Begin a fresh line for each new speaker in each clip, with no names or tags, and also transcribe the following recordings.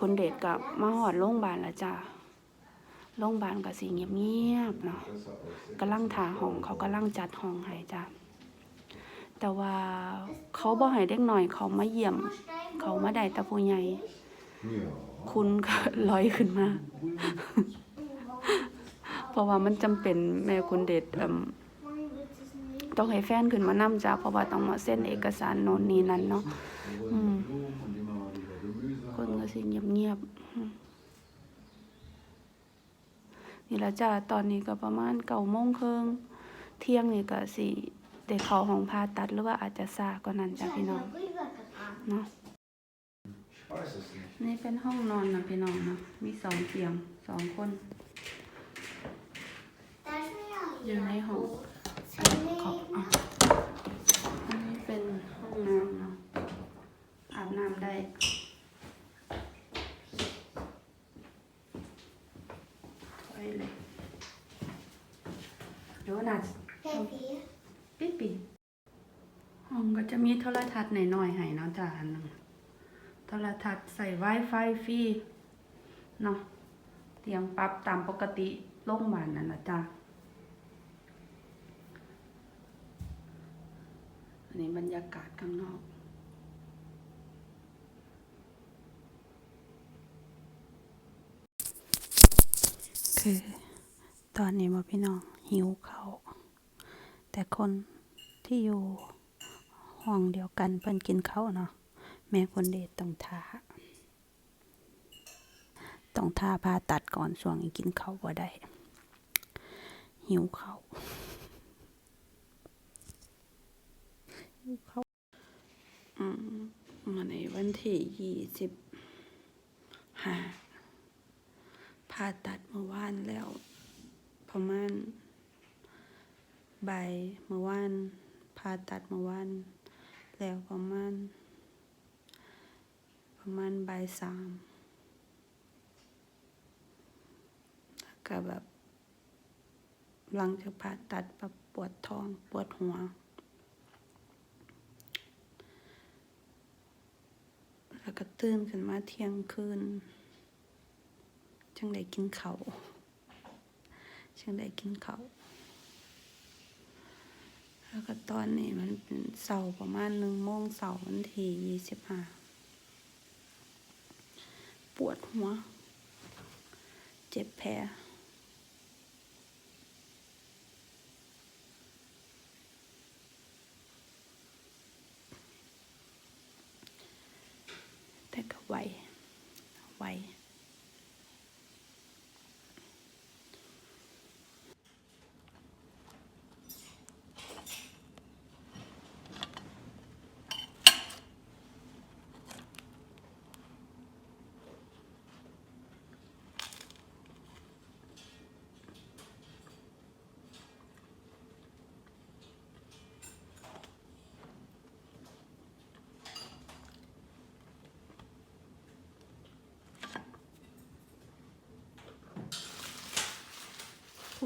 คุณเดชกับมาหอดโรงพยาบาลล้วจ้าโรงพยาบาลก็สิเงียบๆเนาะกำลังถาห้องเขากำลังจัดห้องให้จ้าแต่ว่าเขาบ่ให้เด็กหน่อย เขามาเยี่ยม เขามาได้ต่ผู้ใหญ่คุณก็ลอยขึ้นมา เพราะว่ามันจำเป็นแม่คุณเดชต้องให้แฟนขึ้นมานำจ้าเพราะว่าต้องมาเซ็นเอกสารโน่นนี่นั่นเนาะ
muse.
คนก็สิเงียบๆอืมนี่ละจ้าตอนนี้ก็ประมาณเก้าโมงครึ่งเที่ยงนี่ก็สิได้เข้าห้องผ่าตัดหรือว่าอาจจะซากว่านั้นจ้าพี่น้องเนาะ
Ouais, ça c'est.
นี่เป็นห้องนอนนะพี่น้องเนาะมีสองเตียงสองคนอยู่ในห้องขอบอะอันนี้เป็นห้องน้ำเนาะอาบน้ำได้ถอยเลยเดี๋ยวน่าจะ ปิดปิดห้องก็จะมีโทัศน์หน่อยๆให้เนาะจ้าอันหนึงโทรทัศน์ใส่ Wi-Fi ฟรีเนาะเตียงปรับตามปกติโรงพยาบาลนั่นละจ้าอันนี้บรรยากาศข้างนอกคือตอนนี้มาพี่น้องหิวเขาแต่คนที่อยู่ ห้องเดียวกันเพิ่นกินข้าวเนาะแม่คนเดชต้องทาต้องทาผ่าตัดก่อนช่วงกินข้าวบ่ได้ หิวข้าวหิวข้าวอืมมาในวันที่ยี่สิบห้าผ่าตัดเมื่อวานแล้ว ประมาณบ่ายเมื่อวานผ่าตัดเมื่อวาน แล้วประมาณ ประมาณบ่ายสามแล้วก็แบบ หลังจากผ่าตัดแบบปวดท้องปวดหัว แล้วก็ตื่นขึ้นมาเที่ยงคืน จังได้กินเขาวจังได้กินเขาว แล้วก็ตอนนี้มันเป็นเสาร์ประมาณหนึ่งโมงเสาร์วันที่ยี่สิบห้าปวดหัว เจ็บแผลแต่ก็ไหวไหว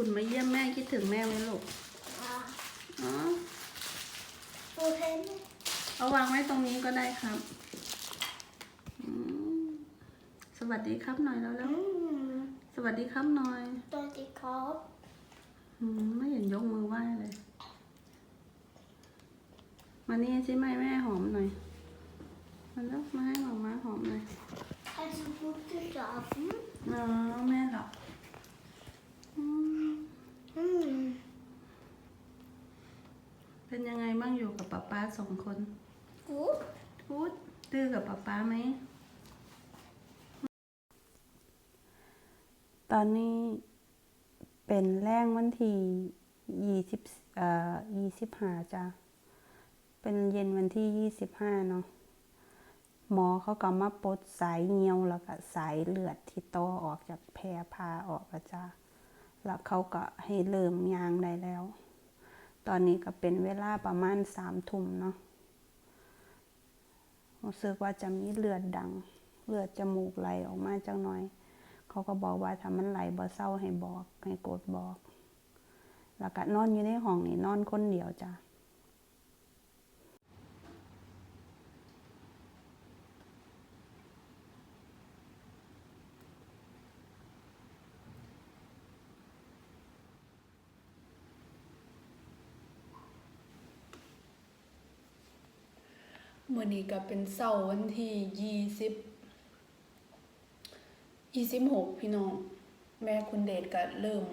คุณมาเยี่ยมแม่คิดถึงแม่ไหมลูกอ๋อเอาวางไว้ตรงนี้ก็ได้ครับอืมสวัสดีครับหน่อยแล้วแล้ว สวัสดีครับหน่อยอืมไม่เห็นยกมือไหว้เลย มานี่สิไม่แม่หอมหน่อย มาแล้วมาให้หมามาหอมหน่อยอ๋อแม่หลับอืม เป็นยังไงบ้างอยู่กับป๊าป๊าสองคนพูดดื้อกับป๊าป๊าไหม ตอนนี้เป็นแรงวันที่ยี่สิบเอ่อยี่สิบห้าจ้ะ เป็นเย็นวันที่ยี่สิบห้าเนาะ หมอเขาก็มาปลดสายเงียวแล้วก็สายเลือดที่ต่อออกจากแพรพาออกอะจ้ะ แล้วเขาก็ให้เริ่มยางได้แล้ว ตอนนี้ก็เป็นเวลาประมาณสามทุ่มเนาะรู้สึกว่าจะมีเลือดดัง เลือดจมูกไหลออกมาจังหน่อย เขาก็บอกว่าถ้ามันไหลบ่เศร้าให้บอก ให้กดบอก แล้วก็นอนอยู่ในห้องนี่นอนคนเดียวจ้ะ มื่อนี้ก็เป็นเสาร์วันที่ยี่สิบยี่สิบหกพี่น้อง แม่คุณเดชก็เริ่ม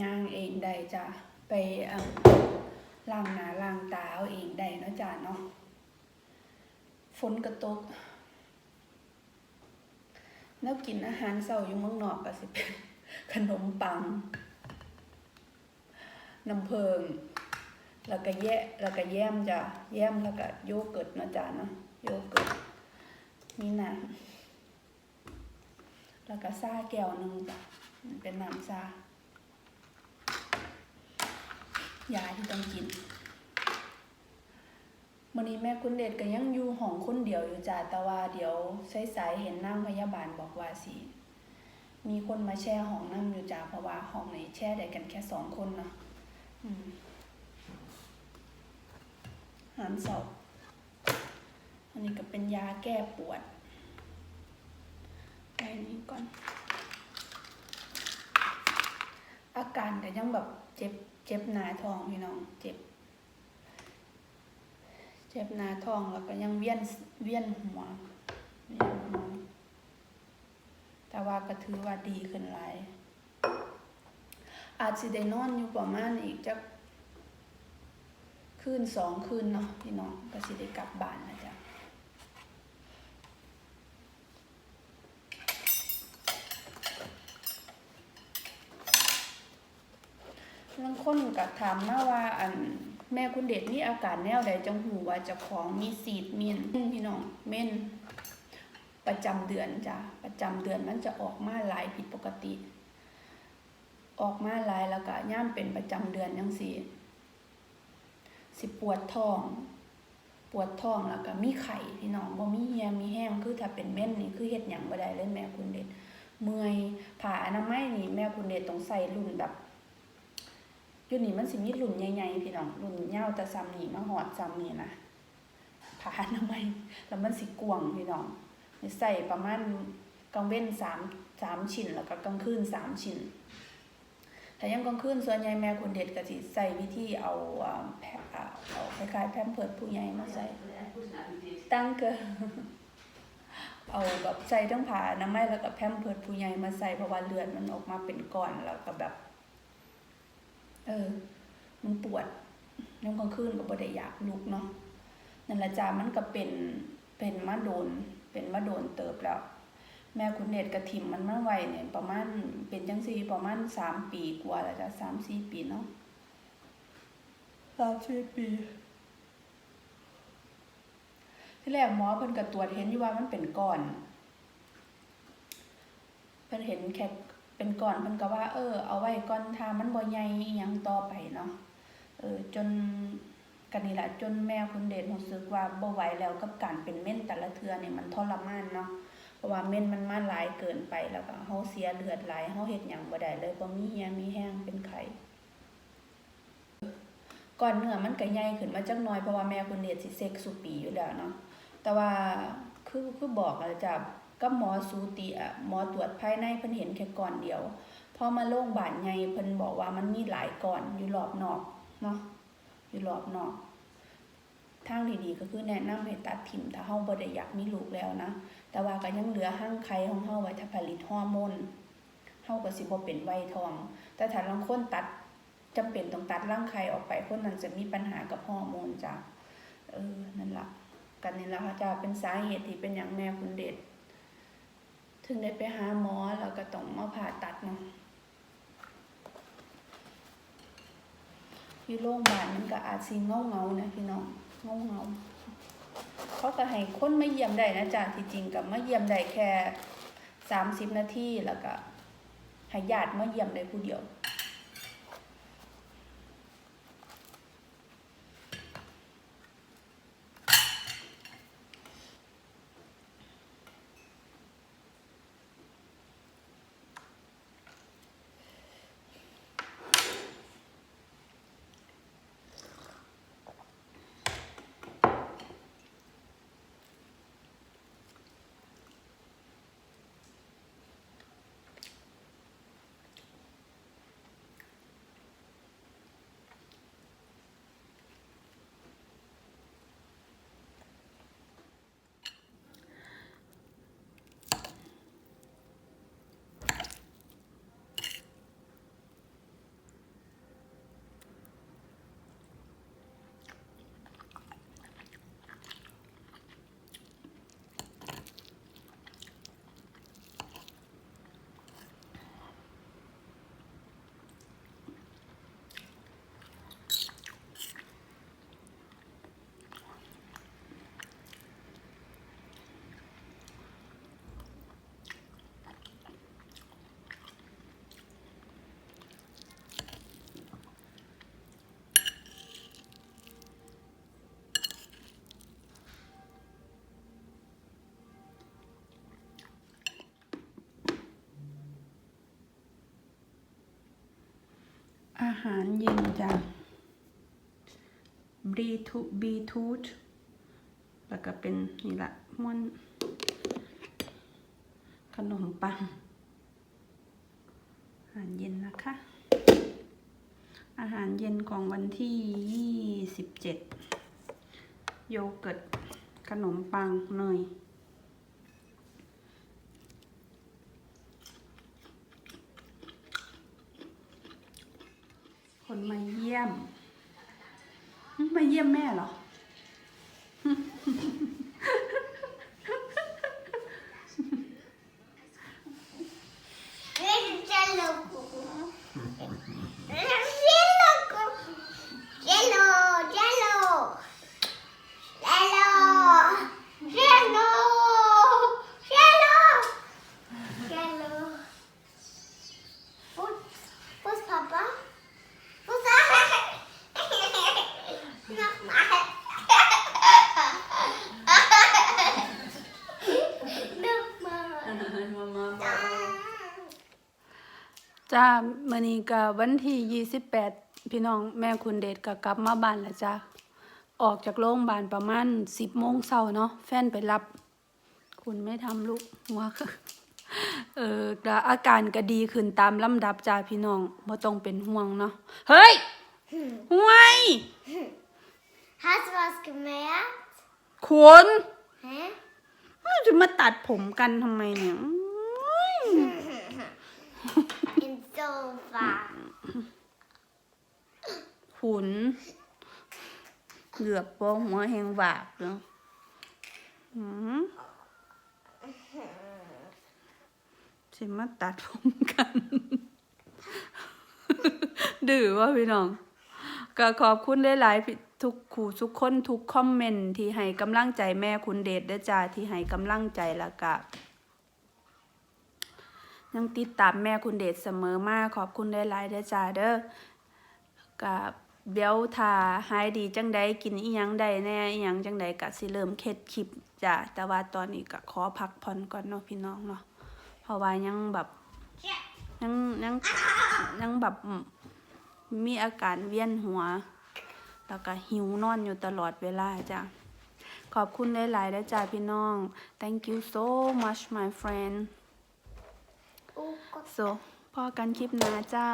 ย่างเองได้จ้ะ ไปเอ่อล้างหน้าล้างตาเอาเองได้เนาะจ้ะเนาะฝนกระตก แล้วกินอาหารเสาร์อยู่เมืองนอกก็สิเป็นขนมปังน้ำเพิง แล้วก็แยะแล้วก็แย้มจ้ะแย้มแล้วก็โยเกิร์ตนะจ๊ะเนาะโยเกิร์ตมีน้ำแล้วก็ซาแก้วหนึงจ้ะมันเป็นน้ำซายาที่ต้องกินวันนี้แม่คุณเดชก็ยังอยู่ห้องคนเดียวอยู่จ้ะแต่ว่าเดี๋ยวสายๆเห็นนางพยาบาลบอกว่าสิมีคนมาแช่ห้องนั่งอยู่จ้ะเพราะว่าห้องนี้แช่ได้กันแค่สองคนเนาะอืม หารศพอันนี้ก็เป็นยาแก้ปวดไปนี้ก่อน อาการก็ยังแบบเจ็บเจ็บหนาท้องพี่น้องเจ็บ เจ็บหนาท้องแล้วก็ยังเวียนเวียนหัวเวียนหัวแต่ว่าก็ถือว่าดีขึ้นหลายอาจสิได้นอนอยู่ประมาณอีกจัก คืนสองคืนเนาะพี่น้องก็สิได้กลับบ้านนะจ๊ะลังคนก็ถามมาว่าอันแม่คุณเดชมีอาการแนวใดจังหูว่าจะของมีสีดมีนพี่น้องเม่นประจำเดือนจ้ะประจำเดือนมันจะออกมาหลายผิดปกติ ออกมาหลายแล้วก็ย่ามเป็นประจำเดือนจังซี่ สิปวดท้อง ปวดท้องแล้วก็มีไข่พี่น้องบ่มีเหียมีแห้งคือถ้าเป็นเม่นนี่คือเฮ็ดหยังบ่ได้เลยแม่คุณเด็ดเมื่อยผ่าอนามัยนี่แม่คุณเด็ดต้องใส่รุ่นแบบอยู่นี่มันสิมีรุ่นใหญ่ๆพี่น้องรุ่นยาวแต่ซ้ำนี่มาหอดซ้ำนี่นะผ่าอนามัยแล้วมันสิกวงพี่น้องใส่ประมาณกลางเว้นสามสามชิ้นแล้วก็กลางคืนสามชิ้นถ้ายังกลางคืนส่วนใหญ่แม่คุณเด็ดก็สิใส่วิธีเอาอ่าแพะอ่าเอาคล้ายๆแพมเพิร์ดผู้ใหญ่มาใส่ตั้งเกอเอาแบบใส่ทั้งผ้าน้ำไม้แล้วก็แพมเพิร์ดผู้ใหญ่มาใส่เพราะว่าเลือดมันออกมาเป็นก้อนแล้วก็แบบ เออ มันปวดยังกลางคืนก็บ่ได้อยากลุกเนาะนั่นละจ้ามันก็เป็นเป็นมาโดน เป็นมาโดนเติบแล้ว แม่คุณเนตกระถิ่มมันมาไวเนี่ยประมาณเป็นจังซี่ประมาณสามปีกว่าแล้วจ้ะสามสี่ปีเนาะ สามสี่ปี ที่แรกหมอเพิ่นก็ตรวจเห็นอยู่ว่ามันเป็นก้อน เพิ่นเห็นแค่เป็นก้อนเพิ่นก็ว่า เออ เอาไว้ก่อนถ้ามันบ่ใหญ่ยังต่อไปเนาะ เออ จนกันนี่แหละจนแม่คุณเดชรู้สึกว่าบ่ไหวแล้วกับการเป็นเม่นแต่ละเทื่อนี่ยมันทรมานเนาะเพราะว่าเม่นมันมาหลายเกินไปแล้วก็เฮาเสียเลือดหลายเฮาเฮ็ดหยังบ่ได้เลยบ่มีเหียมีแห้งเป็นไข้ ก่อนเนื้อมันก็ใหญ่ขึ้นมาจักหน่อยเพราะว่าแม่คุณเดชสิเซ็กสุปีอยู่แล้วเนาะแต่ว่าคือคือบอกอะจ้ะกับหมอสูติอะหมอตรวจภายในเพิ่นเห็นแค่ก้อนเดียวพอมาโรงพยาบาลใหญ่เพิ่นบอกว่ามันมีหลายก้อนอยู่รอบนอกเนาะอยู่รอบนอกทางที่ดีก็คือแนะนำให้ตัดถิ่มถ้าเฮาบ่ได้อยากมีลูกแล้วนะ แต่ว่าก็ยังเหลือห้างไข่ของเฮาไว้ถ้าผลิตฮอร์โมนเฮาก็สิบ่เป็นไวยทอง แต่ถ้าลางคนตัด จำเป็นต้องตัดร่างไข่ออกไปคนนั้นจะมีปัญหากับฮอร์โมนจ้ะเออนั่นล่ะกันนี่ละค่ะจ้ะเป็นสาเหตุที่เป็นอย่างแม่คุณเดชถึงได้ไปหาหมอแล้วก็ต้องมาผ่าตัดเนาะอยู่โรงพยาบาลมันก็อาจสิเงาเงานะพี่น้องเงาเงาเขาก็ให้คนมาเยี่ยมได้นะจ๊ะที่จริงกับมาเยี่ยมได้แค่สามสิบนาทีแล้วก็ให้ญาติมาเยี่ยมได้ผู้เดียวารเย็นจ้ะบีทูบีทูธแล้วก็เป็นนี่ละม้วนขนมปัง อาหารเย็นนะคะ อาหารเย็นของวันที่ 27 โยเกิร์ต ขนมปังเนย คนมาเยี่ยม มาเยี่ยมแม่เหรอ จ้ามื่อนี้ก็วันที่ยี่สิบแปดพี่น้องแม่คุณเดชก็กลับมาบ้านแล้วจ้าออกจากโรงพยาบาลประมาณสิบโมงเช้าเนาะแฟนไปรับ คุณไม่ทำลูกหัวเออแล้วอาการก็ดีขึ้นตามลำดับจ้าพี่น้องบ่ต้องเป็นห่วงเนาะเฮ้ยห่วย
Hast du was gemerkt?
คุณ
Hä?
จะมาตัดผมกันทำไมเนี่ยอุ๊ย
Im Sofa.
ขุน เหลือบโป้หัวแหงหวาบเนาะหืมสิมาตัดผมกัน ดื้อว่าพี่น้อง ก็ขอบคุณหลายๆทุกขู่ทุกคนทุกคอมเมนต์ที่ให้กำลังใจแม่คุณเดชด้อจ้าที่ให้กำลังใจแล้วก็ ยังติดตามแม่คุณเดชเสมอมาขอบคุณหลายๆเด้อจ้าเด้อกับเดี๋ยวถ้าหายดีจังใดกินอีหยังใดแน่อีหยังจังใดก็สิเริ่มเค็ดคลิปจ้าแต่ว่าตอนนี้ก็ขอพักผ่อนก่อนเนาะพี่น้องเนาะเพราะว่ายังแบบยังยังยังแบบมีอาการเวียนหัว แล้วก็หิวนอนอยู่ตลอดเวลาจ้ะขอบคุณหลายๆนะจ้าพี่น้อง thank you so much my friend
Oh Gott.
so พอกันคลิปหน้าจ้า